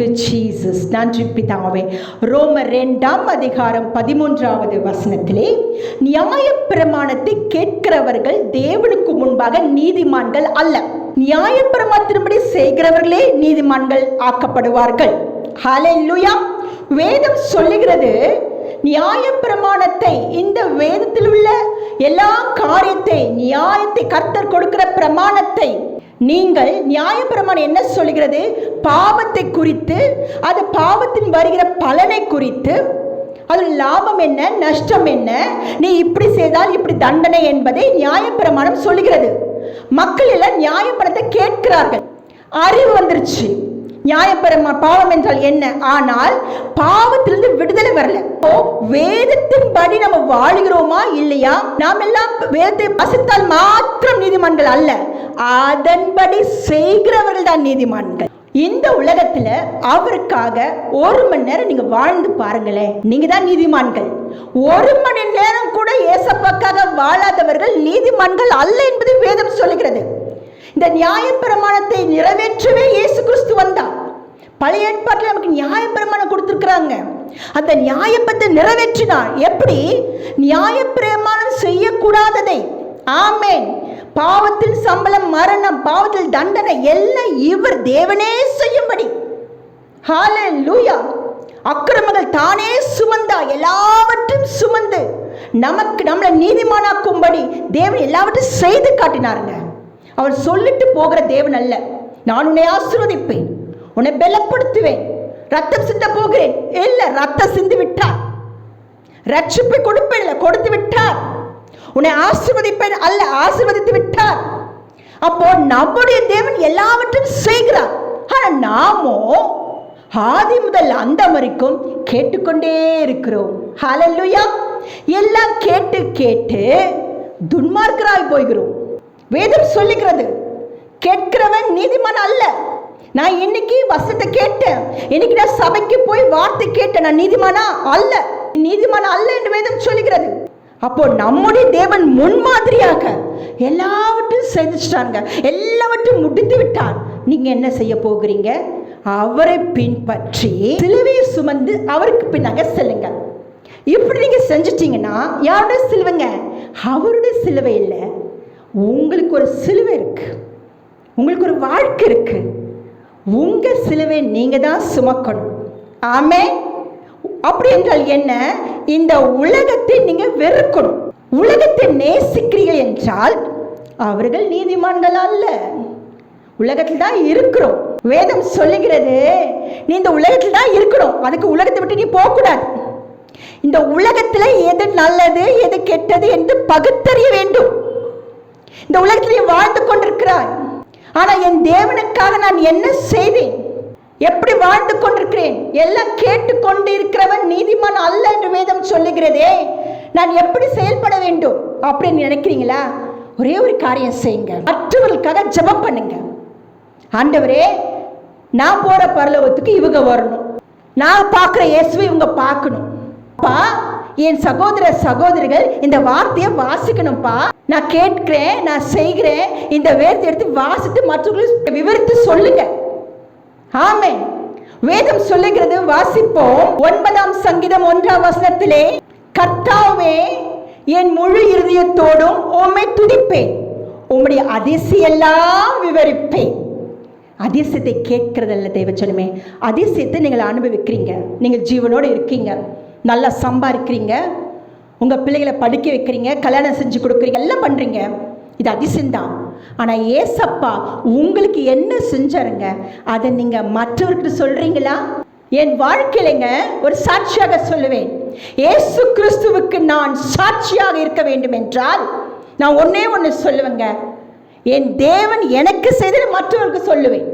Thank you Jesus நன்றி பிதாவே. ரோம ரெண்டாம் அதிகாரம் பதிமூன்றாவது வசனத்திலே நியாய பிரமாணத்தை கேட்கிறவர்கள் தேவனுக்கு முன்பாக நீதிமான்கள் அல்ல. நியாய பிரமாணத்தின்படி செய்கிறவர்களே நீதிமான்கள் ஆக்கப்படுவார்கள். ஹalleluya வேதம் சொல்லுகிறது நியாயப்பிரமாணத்தை இந்த வேதத்தில் உள்ள எல்லா காரியத்தை நியாயத்தை கர்த்தர் கொடுக்கிற பிரமாணத்தை நீங்கள் நியாயப்பிரமாணம் என்ன சொல்கிறது? பாவத்தை குறித்து அது பாவத்தின் வருகிற பலனை குறித்து. அது லாபம் என்ன? நஷ்டம் என்ன? நீ இப்படி செய்தால் இப்படி தண்டனை என்பதை நியாயப்பிரமாணம் சொல்லுகிறது. மக்கள் எல்லாம் நியாயப்படத்தை கேட்கிறார்கள். அறிவு வந்துருச்சு. நியாயப்பெருமா பாவம் என்றால் என்ன? ஆனால் பாவத்திலிருந்து விடுதலை வரல. இப்போ வேதத்தின்படி நம்ம வாழுகிறோமா இல்லையா? நாம் எல்லாம் வேதத்தை வசித்தால் மாத்திரம் நீதிமான்கள் அல்ல. அதன்படி செய்கிறவர்கள் தான் நீதிமான்கள். இந்த உலகத்துல அவருக்காக ஒரு மணி நேரம் நீங்க வாழ்ந்து பாருங்களேன். நீங்க தான் நீதிமான்கள். ஒரு மணி நேரம் கூட ஏசப்பாக்காக வாழாதவர்கள் நீதிமான்கள் அல்ல என்பது வேதம் சொல்லுகிறது. இந்த நியாயப்பிரமாணத்தை நிறைவேற்றவே இயேசு கிறிஸ்து வந்தார். பழைய ஏற்பாட்டில் நமக்கு நியாயப்பிரமாணம் கொடுத்துருக்குறாங்க. அந்த நியாயப்பத்தை நிறைவேற்றினார் எப்படி? நியாயப்பிரமாணம் செய்யக்கூடாததை. ஆமேன். பாவத்தில் சம்பளம் மரணம் பாவத்தில் தண்டனை எல்லாம் இவர் தேவனே செய்யும்படி. லூயா அக்கிரமங்கள் தானே சுமந்தா எல்லாவற்றையும் சுமந்து நமக்கு நம்மளை நீதிமானாக்கும்படி தேவன் எல்லாவற்றையும் செய்து காட்டினாருங்க. அவர் சொல்லிட்டு போகிற தேவன் அல்ல. நான் உன்னை ஆசிர்வதிப்பேன். உன்னை பலப்படுத்துவேன். ரத்தம் சிந்த போகிறேன். இல்ல ரத்தம் சிந்து விட்டார். ரட்சிப்பை கொடுப்பேன் இல்லை கொடுத்து விட்டார். உன்னை ஆசிர்வதிப்பேன் அல்ல ஆசிர்வதித்து விட்டார். அப்போ நம்முடைய தேவன் எல்லாவற்றையும் செய்கிறார். ஆனால் நாமோ ஆதி முதல் அந்த வரைக்கும் கேட்டுக்கொண்டே இருக்கிறோம். ஹலல்லுயா எல்லாம் கேட்டு கேட்டு துன்மார்க்கராய் போய்கிறோம். வேதம் சொல்லுகிறது கேட்கிறவன் நீதிமான் அல்ல. நான் இன்னைக்கு வசத்தை கேட்டேன். இன்னைக்கு நான் சபைக்கு போய் வார்த்தை கேட்டேன். நான் நீதிமானா அல்ல. நீதிமான அல்ல என்று வேதம் சொல்லுகிறது. அப்போ நம்முடைய தேவன் முன்மாதிரியாக எல்லாவற்றையும் செய்துட்டாங்க எல்லாவற்றையும் முடித்து விட்டார். நீங்க என்ன செய்ய போகிறீங்க? அவரை பின்பற்றி சிலுவையை சுமந்து அவருக்கு பின்னாக செல்லுங்க. இப்படி நீங்க செஞ்சிட்டீங்கன்னா யாருடைய சிலுவைங்க? அவருடைய சிலுவை இல்லை. உங்களுக்கு ஒரு சிலுவை இருக்கு. உங்களுக்கு ஒரு வாழ்க்கை இருக்குது உங்கள் சிலுவை நீங்கள் தான் சுமக்கணும். ஆமே அப்படி என்றால் என்ன? இந்த உலகத்தை நீங்கள் வெறுக்கணும். உலகத்தை நேசிக்கிறீர்கள் என்றால் அவர்கள் நீதிமான்கள் அல்ல. உலகத்தில் தான் இருக்கிறோம். வேதம் சொல்லுகிறது நீ இந்த உலகத்தில் தான் இருக்கணும். அதுக்கு உலகத்தை விட்டு நீ போகக்கூடாது. இந்த உலகத்தில் எது நல்லது எது கெட்டது என்று பகுத்தறிய வேண்டும். இந்த உலகத்தில் வாழ்ந்து கொண்டிருக்கிறாய். ஆனால் என் தேவனுக்காக நான் என்ன செய்தேன் எப்படி வாழ்ந்து கொண்டிருக்கிறேன்? எல்லாம் கேட்டுக்கொண்டு இருக்கிறவன் நீதிமான் அல்ல என்று வேதம் சொல்லுகிறதே. நான் எப்படி செயல்பட வேண்டும் அப்படின்னு நினைக்கிறீங்களா? ஒரே ஒரு காரியம் செய்யுங்க. மற்றவர்களுக்காக ஜெபம் பண்ணுங்க. ஆண்டவரே நான் போற பரலோகத்துக்கு இவங்க வரணும். நான் பார்க்குற இயேசுவை இவங்க பார்க்கணும். அப்பா என் சகோதர சகோதரிகள் இந்த வார்த்தையை வாசிக்கணும்ப்பா நான் கேட்கிறேன் நான் செய்கிறேன். இந்த வேர்த்தை எடுத்து வாசித்து மற்றவர்களுக்கு விவரித்து சொல்லுங்க. ஆமே வேதம் சொல்லுகிறது வாசிப்போம். ஒன்பதாம் சங்கீதம் ஒன்றாம் வசனத்திலே கர்த்தாவே என் முழு இருதயத்தோடும் உம்மை துதிப்பேன். உம்முடைய அதிசயெல்லாம் விவரிப்பேன். அதிசயத்தை கேட்கறதல்ல தேவச்சனமே அதிசயத்தை நீங்கள் அனுபவிக்கிறீங்க. நீங்கள் ஜீவனோடு இருக்கீங்க. நல்லா சம்பாதிக்கிறீங்க உங்கள் பிள்ளைகளை படிக்க வைக்கிறீங்க கல்யாணம் செஞ்சு கொடுக்குறீங்க எல்லாம் பண்ணுறீங்க இது அதிசயம்தான். ஆனால் ஏசப்பா உங்களுக்கு என்ன செஞ்சாருங்க? அதை நீங்கள் மற்றவர்கிட்ட சொல்கிறீங்களா என் வாழ்க்கையிலங்க ஒரு சாட்சியாக சொல்லுவேன். ஏசு கிறிஸ்துவுக்கு நான் சாட்சியாக இருக்க வேண்டும் என்றால் நான் ஒன்றே ஒன்று சொல்லுவேங்க. என் தேவன் எனக்கு செய்தது மற்றவருக்கு சொல்லுவேன்.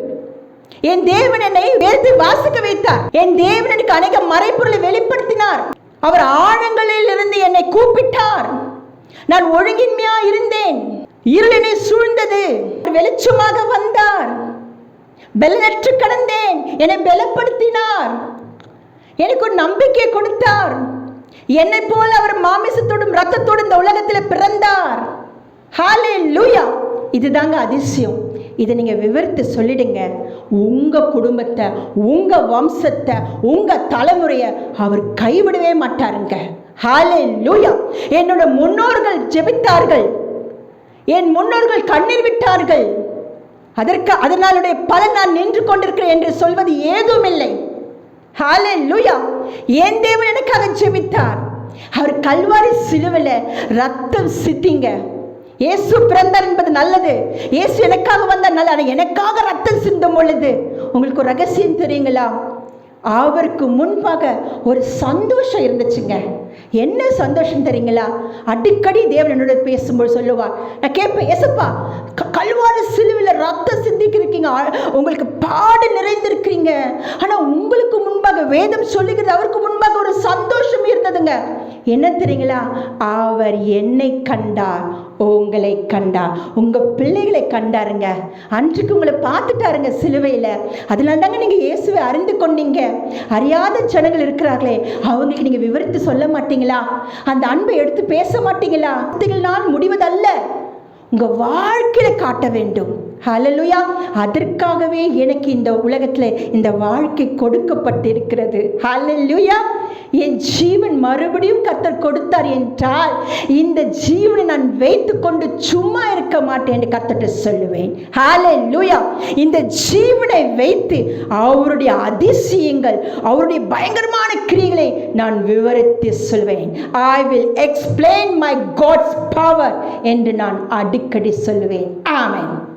என் தேவன் என்னை வேதத்தை வாசிக்க வைத்தார். என் தேவன் எனக்கு அநேக மறைப்பொருளை வெளிப்படுத்தினார். அவர் ஆழங்களில் இருந்து என்னை கூப்பிட்டார். நான் ஒழுங்கின்மையா இருந்தேன். இருளினை சூழ்ந்தது. வெளிச்சமாக வந்தார். பெலனற்று கடந்தேன். என்னை பலப்படுத்தினார். எனக்கு ஒரு நம்பிக்கை கொடுத்தார். என்னை போல அவர் மாமிசத்தோடும் ரத்தத்தோடும் இந்த உலகத்தில் பிறந்தார். ஹாலே லூயா இதுதாங்க அதிசயம். இதை நீங்கள் விவரித்து சொல்லிடுங்க. உங்கள் குடும்பத்தை உங்கள் வம்சத்தை உங்கள் தலைமுறையை அவர் கைவிடவே மாட்டாருங்க. ஹாலே லூயா என்னோட முன்னோர்கள் ஜெபித்தார்கள். என் முன்னோர்கள் கண்ணீர் விட்டார்கள். அதற்கு அதனாலுடைய பலன் நான் நின்று கொண்டிருக்கிறேன் என்று சொல்வது ஏதுமில்லை. ஹாலே லூயா என் தேவன் எனக்காக ஜெபித்தார். அவர் கல்வாரி சிலுவில் ரத்தம் சித்திங்க. இயேசு பிறந்தார் என்பது நல்லது. இயேசு எனக்காக வந்தார் நல்லது ஆனால் எனக்காக ரத்தம் சிந்தும் பொழுது உங்களுக்கு ஒரு ரகசியம் தெரியுங்களா? அவருக்கு முன்பாக ஒரு சந்தோஷம் இருந்துச்சுங்க. என்ன சந்தோஷம் தெரியுங்களா? அடிக்கடி தேவன் என்னோட பேசும்போது சொல்லுவார் நான் கேட்பேன் எசப்பா கல்வாறு சிலுவில் ரத்தம் சிந்திக்கிருக்கீங்க உங்களுக்கு பாடு நிறைந்திருக்கிறீங்க. ஆனால் உங்களுக்கு முன்பாக வேதம் சொல்லுகிறது அவருக்கு முன்பாக ஒரு சந்தோஷம் இருந்ததுங்க. என்ன தெரியுங்களா? அவர் என்னை கண்டார். உங்களை கண்டா. உங்க பிள்ளைகளை கண்டாருங்க. அன்றைக்கு உங்களை பார்த்துட்டாருங்க சிலுவையில். அதனால தாங்க நீங்கள் இயேசுவை அறிந்து கொண்டீங்க. அறியாத ஜனங்கள் இருக்கிறார்களே அவங்களுக்கு நீங்கள் விவரித்து சொல்ல மாட்டீங்களா? அந்த அன்பை எடுத்து பேச மாட்டீங்களா? நான் முடிவதல்ல. உங்க வாழ்க்கையில காட்ட வேண்டும். ஹலலுயா அதற்காகவே எனக்கு இந்த உலகத்தில் இந்த வாழ்க்கை கொடுக்கப்பட்டிருக்கிறது. ஹலலுயா என் ஜீவன் மறுபடியும் கத்தர் கொடுத்தார் என்றால் இந்த ஜீவனை நான் வைத்துக்கொண்டு சும்மா இருக்க மாட்டேன் என்று கத்தட்ட சொல்லுவேன். ஹalleluya இந்த ஜீவனை வைத்து அவருடைய அதிசயங்கள் அவருடைய பயங்கரமான கிரியைகளை நான் விவரித்து சொல்வேன். I will explain my God's power என்று நான் அடிக்கடி சொல்லுவேன். ஆமேன்